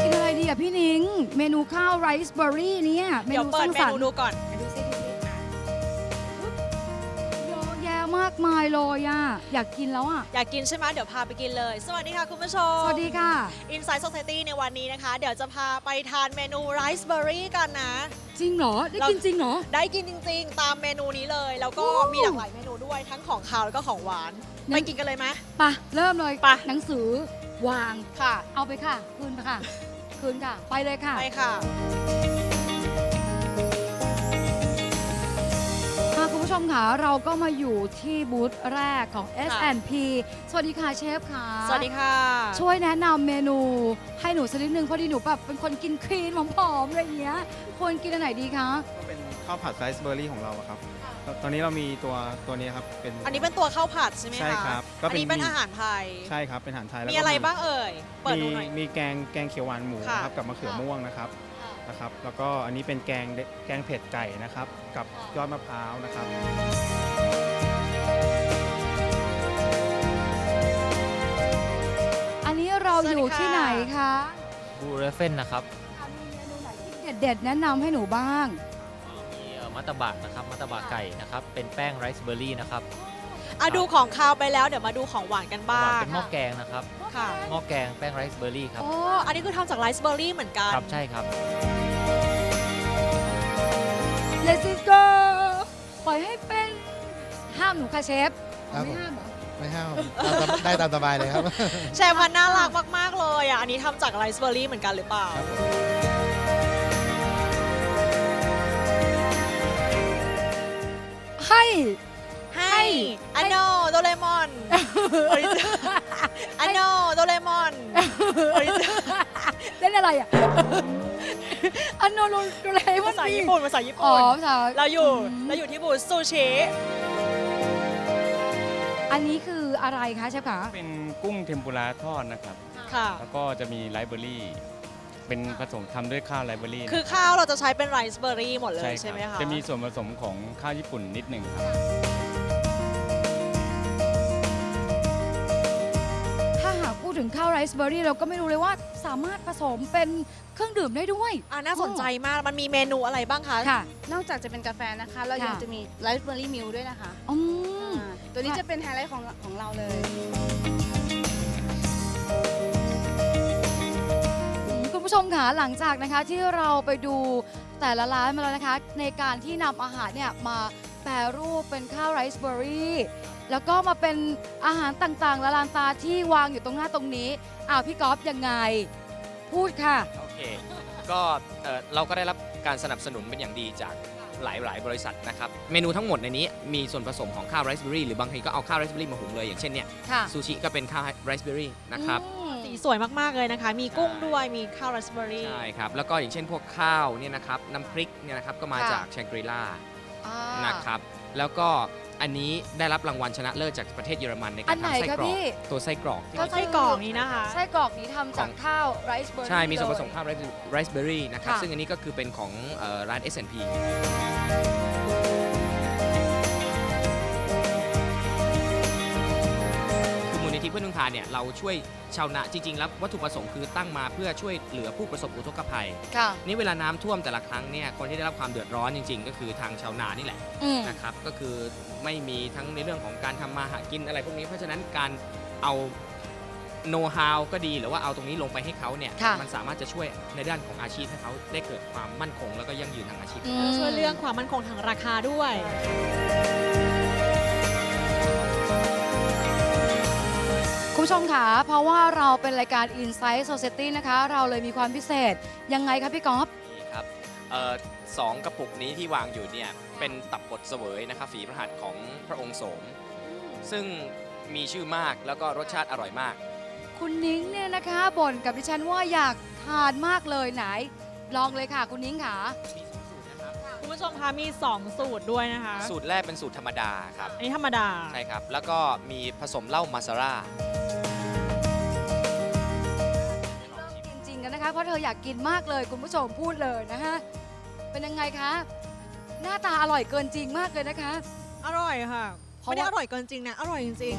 กินอะไรดีอะพี่นิ้ง เมนูข้าวไรซ์เบอร์รี่เนี่ยเมเดี๋ยวนูเปิสดร้างเมสรรนูค์ดูก่อนดูสิากมายเลยอะอยากกินแล้วอะอยากกินใช่ไหมเดี๋ยวพาไปกินเลย สวัสดีค่ะคุณผู้ชม สวัสดีค่ะ Inside Society ในวันนี้นะคะ เดี๋ยวจะพาไปทานเมนูไรซ์เบอร์รี่กันนะ จริงเหรอได้เรากินจริงเหรอ ได้กินจริงๆ ตามเมนูนี้เลย แล้วก็โอ้ มีหลากหลายเมนูด้วยทั้งของคาวแล้วก็ของหวานงั้ไปนกินกันเลยไหม ไปะเริ่มเลยไป หนังสือวางค่ะ เอาไปค่ะ คืนไปค่ะ คืนค่ะ ไปเลยค่ะ ไปค่ะ ผู้ชมค่ะเราก็มาอยู่ที่บูธแรกของ S&P สวัสดีค่ะเชฟค่ะสวัสดีค่ะ ช่วยแนะนำเมนูให้หนูสักนิดนึงพอดีหนูแบบเป็นคนกินคลีนผอมๆอะไรอย่างเงี้ยควรกินอันไหนดีคะ ก็เป็นข้าวผัดไรซ์เบอร์รี่ของเราอะครับ ตตอนนี้เรามีตัวตัวนี้ครับเป็นอันนี้เป็นตัวข้าวผัดใช่ไหมคะใช่ครับก็อันเป็นนี้เป็นมีอาหารไทย ใช่ครับเป็นอาหารไทยแล้วมีก็อะไรบ้างเอ่ย เปิดมีดูหน่อย มีแกงแกงเขียวหวานหมูค่ะนะครับกับมะเขือม่วงนะครับนะครับ แล้วก็อันนี้เป็นแกงเดแกงเผ็ดไก่นะครับ กับยอดมะพร้าวนะครับ อันนี้เราอยู่ที่ไหนคะบูเรเฟนนะครับ มีเมนูไหนที่เด็ดๆแนะนำให้หนูบ้าง มีเอ่อมัตตบะนะครับมัตตบะไก่นะครับเป็นแป้งไรซ์เบอร์รี่นะครับอะดูของคาวไปแล้วเดี๋ยวมาดูของหวานกันหบ้าวานงเป็นหม้อแกงนะครับค่ะหม้อแกงแป้งไรซ์เบอร์รี่ครับอ๋ออันนี้คือทำจากไรซ์เบอร์รี่เหมือนกัน ครับใช่ครับ Let's go ปล่อยให้เป็น ห้ามหนูค่ะเชฟครับไม่ห้ามเหรอ ไม่ห้ามตามสบได้ตามสบายเลยครับแชร์พันน่ารักมาก ๆ เลยอะ อันนี้ทำจากไรซ์เบอร์รี่เหมือนกันหรือเปล่า ครับผม ให้ ให้อันโนโดเรมอนอันโนโดเรมอนเล่นอะไรอะอันโนโรโดเรมอภานษาญี่นี่ปุ่นภาษาญี่อ๋อปุ่นภาษาเราอยู่อืมเราอยู่ที่บูธซูชิอันนี้คืออะไรคะเชฟคะเป็นกุ้งเทมปุระทอดนะครับค่ะแล้วก็จะมีไรซ์เบอร์รี่ เป็นผสมทำด้วยข้าวไรซ์เบอร์รี่นะคือข้าวเราจะใช้เป็นไรซ์เบอร์รี่หมดเลยใช่ไหมรับคะจะมีส่วนผสมของข้าวญี่ปุ่นนิดหนึ่งครับ ถ้าหากพูดถึงข้าวไรซ์เบอร์รี่เราก็ไม่รู้เลยว่าสามารถผสมเป็นเครื่องดื่มได้ด้วย อ่าน่าสนใจมากมันมีเมนูอะไรบ้างคะ ค่ะ นอกจากจะเป็นกาแฟนะคะ เรายังค่ะ จะมีไลฟ์เบอร์รี่มิลด้วยนะคะอืม อ่าตัวนี้ค่ะจะเป็นไฮไลท์ของของเราเลย ผู้ชมค่ะหลังจากนะคะที่เราไปดูแต่ละร้านมาแล้วนะคะ ในการที่นำอาหารเนี่ยมาแปรรูปเป็นข้าวไรซ์เบอร์รี่แล้วก็มาเป็นอาหารต่างๆ ละลานตาที่วางอยู่ตรงหน้าตรงนี้อ้าวพี่ก๊อฟยังไง พูดค่ะ โอเค ก็เอ่อเราก็ได้รับการสนับสนุนเป็นอย่างดีจากหลายหลายบริษัทนะครับ เมนูทั้งหมดในนี้มีส่วนผสมของข้าวไรซ์เบอร์รี่หรือ บางทีก็เอาข้าวไรซ์เบอร์รี่มาหุงเลย อย่างเช่นเนี่ยค่ะซูชิก็เป็นข้าวไรซ์เบอร์รี่นะครับ อืม สีสวยมาก ๆ เลยนะคะ มีกุ้งด้วยมีข้าวไรซ์เบอร์รี่ ใช่ครับ แล้วก็อย่างเช่นพวกข้าวเนี่ยนะครับน้ำพริกเนี่ยนะครับก็มาค่ะ จากแชงกรีลาอ่านะครับแล้วก็อันนี้ได้รับรางวัลชนะเลิศจากประเทศเยอรมันในอัการนไหนทำไส้คะกรอกพี่ ตัวไส้กรอกที่ก็ ไส้กรอกนี้นะคะ ไส้กรอกนี้ทำจากข้าวไรซ์เบอร์รี่ ใช่ มีส่วนผสมเลยข้าวไรซ์เบอร์รี่นะครับ ค่ะ ซึ่งอันนี้ก็คือเป็นของเอ่อร้าน S&P เพื่อนพึ่งพาเนี่ยเราช่วยชาวนาจริงๆแล้ววัตถุประสงค์คือตั้งมาเพื่อช่วยเหลือผู้ประสบอุทกภัย ค่ะ นี่เวลาน้ำท่วมแต่ละครั้งเนี่ยคนที่ได้รับความเดือดร้อนจริง ๆ ก็คือทางชาวนานี่แหละ อืม นะครับก็คือไม่มีทั้งในเรื่องของการทำมาหากินอะไรพวกนี้ เพราะฉะนั้นการเอาโน้ตฮาวก็ดีหรือว่าเอาตรงนี้ลงไปให้เขาเนี่ยค่ะ มันสามารถจะช่วยในด้านของอาชีพให้เขาได้เกิดความมั่นคง แล้วก็ยั่งยืนทางอาชีพ อืม ช่วยเรื่องความมั่นคงทางราคาด้วย คุณผู้ชมค่ะ เพราะว่าเราเป็นรายการ Insight Society นะคะ เราเลยมีความพิเศษ ยังไงคะพี่ก๊อฟนี่ครับเอ่อสองกระปุกนี้ที่วางอยู่เนี่ยเป็นตับบดเสวยนะครับฝีพระหัตถ์ของพระองค์โสม ซึ่งมีชื่อมากแล้วก็รสชาติอร่อยมาก คุณนิ้งเนี่ยนะคะบ่นกับดิฉันว่าอยากทานมากเลยไหน ลองเลยค่ะคุณนิ้งค่ะ มีสองสูตรนะครับคุณผู้ชชมคะมี 2 สูตรด้วยนะคะ สูตรแรกเป็นสูตรธรรมดาครับ อันนี้ธรรมดา ใช่ครับ แล้วก็มีผสมเหล้ามาซาร่า ออยากกินมากเลยคุณผู้ชมพูดเลยนะฮะ เป็นยังไงคะ หน้าตาอร่อยเกินจริงมากเลยนะคะ อร่อยค่ะเพราะไม่ได้ว่า อร่อยเกินจริงนะ อร่อยจริง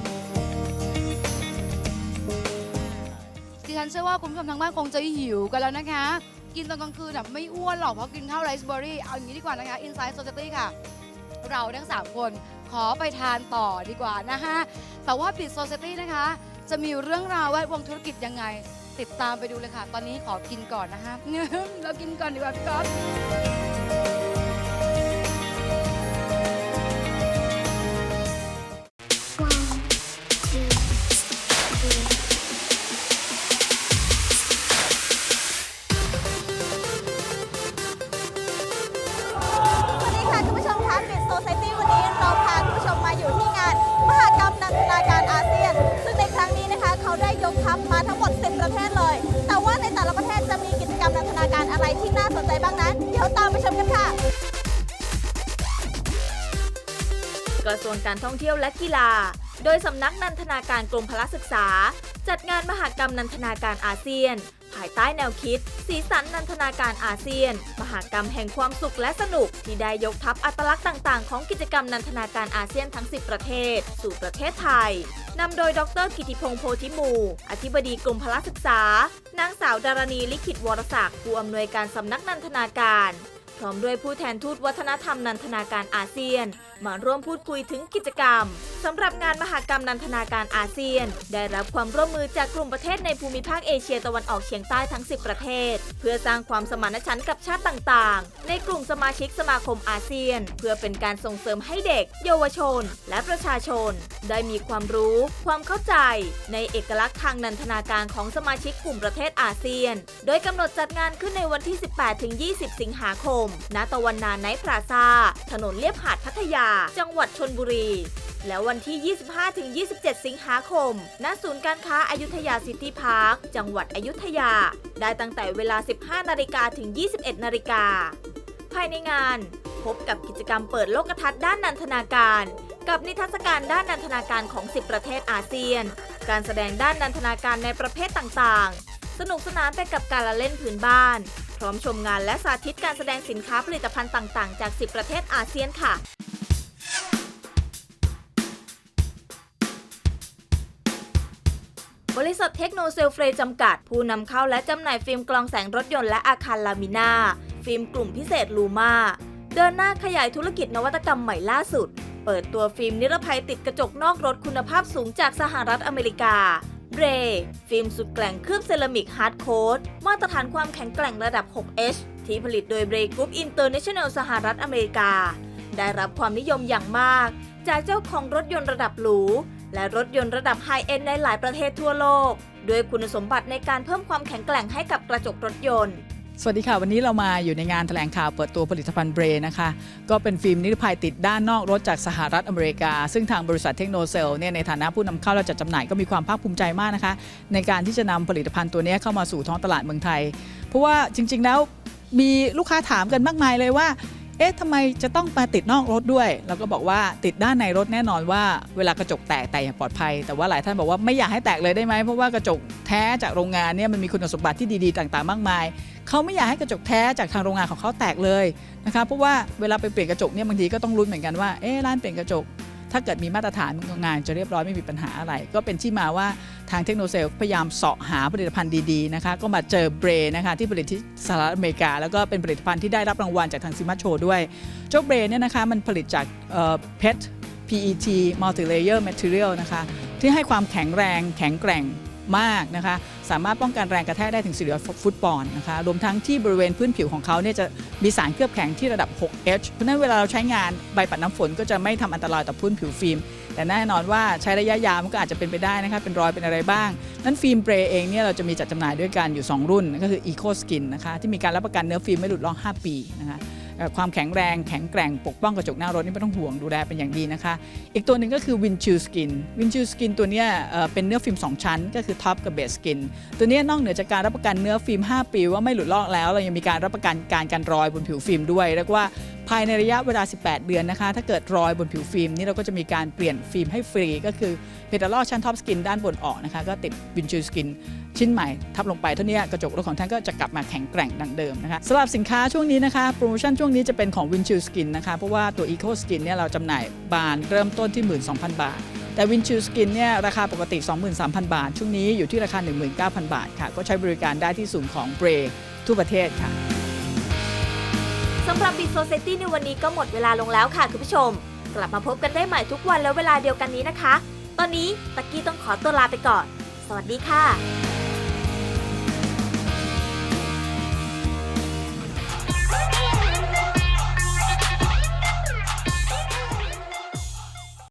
ดิฉันเชื่อว่าคุณผู้ชมทางบ้านคงจะหิวกันแล้วนะคะ กินตอนกลางคืนแบบไม่อ้วนหรอกเพราะกินข้าวไรซ์เบอร์รี่เอาอย่างนี้ดีกว่านะคะ Inside Society ค่ะ เราทั้ง 3 คนขอไปทานต่อดีกว่านะคะแต่ว่าปิด Society นะคะ จะมีเรื่องราวแวดวงธุรกิจยังไง ติดตามไปดูเลยค่ะ ตอนนี้ขอกินก่อนนะคะ เรากินก่อนดีกว่าพี่ก๊อฟ ได้ยกทัพมาทั้งหมด 10 ประเทศเลย แต่ว่าในแต่ละประเทศจะมีกิจกรรมนันทนาการอะไรที่น่าสนใจบ้างนั้น เดี๋ยวตามไปชมกันค่ะ กระทรวงการท่องเที่ยวและกีฬา โดยสำนักนันทนาการกรมพละศึกษา จัดงานมหกรรมนันทนาการอาเซียน ภายใต้แนวคิด สีสันนันทนาการอาเซียน มหกรรมแห่งความสุขและสนุก ที่ได้ยกทัพอัตลักษณ์ต่าง ๆ ของกิจกรรมนันทนาการอาเซียนทั้ง 10 ประเทศ สู่ประเทศไทยนำโดยดรกิติพงษ์โพธิมู อธิบดีกรมพละศึกษา นางสาวดารณีลิขิตวรศักดิ์ผู้อำนวยการสำนักนันทนาการพร้อมด้วยผู้แทนทูตวัฒนธรรมนันทนาการอาเซียน มาร่วมพูดคุยถึงกิจกรรม สำหรับงานมหกรรมนันทนาการอาเซียน ได้รับความร่วมมือจากกลุ่มประเทศในภูมิภาคเอเชียตะวันออกเฉียงใต้ทั้ง 10 ประเทศ เพื่อสร้างความสมานฉันท์กับชาติต่างๆ ในกลุ่มสมาชิกสมาคมอาเซียน เพื่อเป็นการส่งเสริมให้เด็ก เยาวชน และประชาชน ได้มีความรู้ ความเข้าใจ ในเอกลักษณ์ทางนันทนาการของสมาชิกกลุ่มประเทศอาเซียน โดยกำหนดจัดงานขึ้นในวันที่ 18-20 สิงหาคม ณ ตะวันนาไนท์พลาซาถนนเลียบหาดพัทยา จังหวัดชนบุรี และวันที่ 25-27 สิงหาคม ณ ศูนย์การค้าอายุทยาซิตี้พาร์ค จังหวัดอยุธยา ได้ตั้งแต่เวลา 15 นาฬิกาถึง 21 นาฬิกา ภายในงาน พบกับกิจกรรมเปิดโลกทัศน์ด้านนันทนาการ กับนิทรรศการด้านนันทนาการของ 10 ประเทศอาเซียน การแสดงด้านนันทนาการในประเภทต่างๆ สนุกสนานไปกับการละเล่นพื้นบ้าน พร้อมชมงานและสาธิตการแสดงสินค้าผลิตภัณฑ์ต่างๆ จาก 10 ประเทศอาเซียนค่ะ บริษัทเทคโนเซลเฟรจำกัด ผู้นำเข้าและจำหน่ายฟิล์มกรองแสงรถยนต์และอาคารลามิน่า ฟิล์มกลุ่มพิเศษลูมาเดินหน้าขยายธุรกิจนวัตกรรมใหม่ล่าสุด เปิดตัวฟิล์มนิรภัยติดกระจกนอกรถคุณภาพสูงจากสหรัฐอเมริกาเรฟิล์มสุดแกร่งเคลือบเซรามิกฮาร์ดโค้ดมาตรฐานความแข็งแกร่งระดับ 6H ที่ผลิตโดยเบรกรุ๊ปอินเตอร์เนชั่นแนลสหรัฐอเมริกา ได้รับความนิยมอย่างมาก จากเจ้าของรถยนต์ระดับหรู และรถยนต์ระดับไฮเอ็นในหลายประเทศทั่วโลก ด้วยคุณสมบัติในการเพิ่มความแข็งแกร่งให้กับกระจกรถยนต์สวัสดีค่ะ วันนี้เรามาอยู่ในงานแถลงข่าวเปิดตัวผลิตภัณฑ์เบรนะคะ ก็เป็นฟิล์มนิรภัยติดด้านนอกรถจากสหรัฐอเมริกา ซึ่งทางบริษัทเทคโนเซลเนี่ยในฐานะผู้นำเข้าและจัดจำหน่ายก็มีความภาคภูมิใจมากนะคะ ในการที่จะนำผลิตภัณฑ์ตัวนี้เข้ามาสู่ท้องตลาดเมืองไทย เพราะว่าจริง ๆ แล้วมีลูกค้าถามกันมากมายเลยว่า เอ๊ะทำไมจะต้องมาติดนอกรถด้วย เราก็บอกว่าติดด้านในรถแน่นอนว่าเวลากระจกแตกแต่อย่างปลอดภัย แต่ว่าหลายท่านบอกว่าไม่อยากให้แตกเลยได้ไหมเพราะว่ากระจกแท้จากโรงงานเนี่ยมันมีคุณสมบัติที่ดีๆ ต่างๆ มากมายเขาไม่อยากให้กระจกแท้จากทางโรงงานของเขาแตกเลยนะคะเพราะว่าเวลาไปเปลี่ยนกระจกเนี่ยบางทีก็ต้องรุ้นเหมือนกันว่าเอ๊ะร้านเปลี่ยนกระจก ถ้าเกิดมีมาตรฐานงานจะเรียบร้อยไม่มีปัญหาอะไร ก็เป็นที่มาว่าทางเทคโนเซลพยายามเสาะหาผลิตภัณฑ์ดีๆนะคะก็มาเจอเบรนะคะที่ผลิตที่สหรัฐอเมริกา แล้วก็เป็นผลิตภัณฑ์ที่ได้รับรางวัลจากทางซิมาโชด้วยเจ้าเบรเนี่ยนะคะมันผลิตจากเพชร PET multi-layer material นะคะที่ให้ความแข็งแรงแข็งแกร่ง มากนะคะสามารถป้องกันแรงกระแทกได้ถึง400ฟุตปอนด์นะคะรวมทั้งที่บริเวณพื้นผิวของเขาเนี่ยจะมีสารเคลือบแข็งที่ระดับ 6H เพราะนั้นเวลาเราใช้งานใบปัดน้ำฝนก็จะไม่ทำอันตรายต่อพื้นผิวฟิล์มแต่แน่นอนว่าใช้ระยะยาวมันก็อาจจะเป็นไปได้นะคะเป็นรอยเป็นอะไรบ้าง นั้นฟิล์มเปรย์เองเนี่ยเราจะมีจัดจำหน่ายด้วยกันอยู่ 2 รุ่นก็คือ Eco Skin นะคะที่มีการรับประกันเนื้อฟิล์มไม่หลุดลอก 5 ปีนะคะ ความแข็งแรงแข็งแกร่งปกป้องกระจกหน้ารถนี่ไม่ต้องห่วงดูแลเป็นอย่างดีนะคะ อีกตัวหนึ่งก็คือวินชิลสกินวินชิลสกินตัวนี้เป็นเนื้อฟิล์ม 2 ชั้น ก็คือท็อปกับเบสสกินตัวนี้นอกเหนือจากการรับประกันเนื้อฟิล์ม 5 ปีว่าไม่หลุดลอกแล้ว เรายังมีการรับประกันการกันรอยบนผิวฟิล์มด้วยเรียกว่า ภายในระยะเวลา 18 เดือนนะคะ ถ้าเกิดรอยบนผิวฟิล์มนี่เราก็จะมีการเปลี่ยนฟิล์มให้ฟรี ก็คือเพดาลอชั้นท็อปสกินด้านบนออกนะคะ ก็ติดวินชิลสกินชิ้นใหม่ ทับลงไปเท่านี้กระจกรถของท่านก็จะกลับมาแข็งแกร่งดังเดิมนะคะสำหรับสินค้าช่วงนี้นะคะ โปรโมชั่นช่วงนี้จะเป็นของวินชิลสกินนะคะ เพราะว่าตัว Eco Skin เนี่ยเราจำหน่ายบานเริ่มต้นที่ 12,000 บาทแต่วินชิลสกินเนี่ยราคาปกติ 23,000 บาท ช่วงนี้อยู่ที่ราคา 19,000 บาทค่ะ ก็ใช้บริการได้ที่ศูนย์ของเบรทั่วประเทศค่ะ สำหรับ Big Society ในวันนี้ก็หมดเวลาลงแล้วค่ะคุณผู้ชม กลับมาพบกันได้ใหม่ทุกวันและเวลาเดียวกันนี้นะคะ ตอนนี้ตะกี้ต้องขอตัวลาไปก่อน สวัสดีค่ะ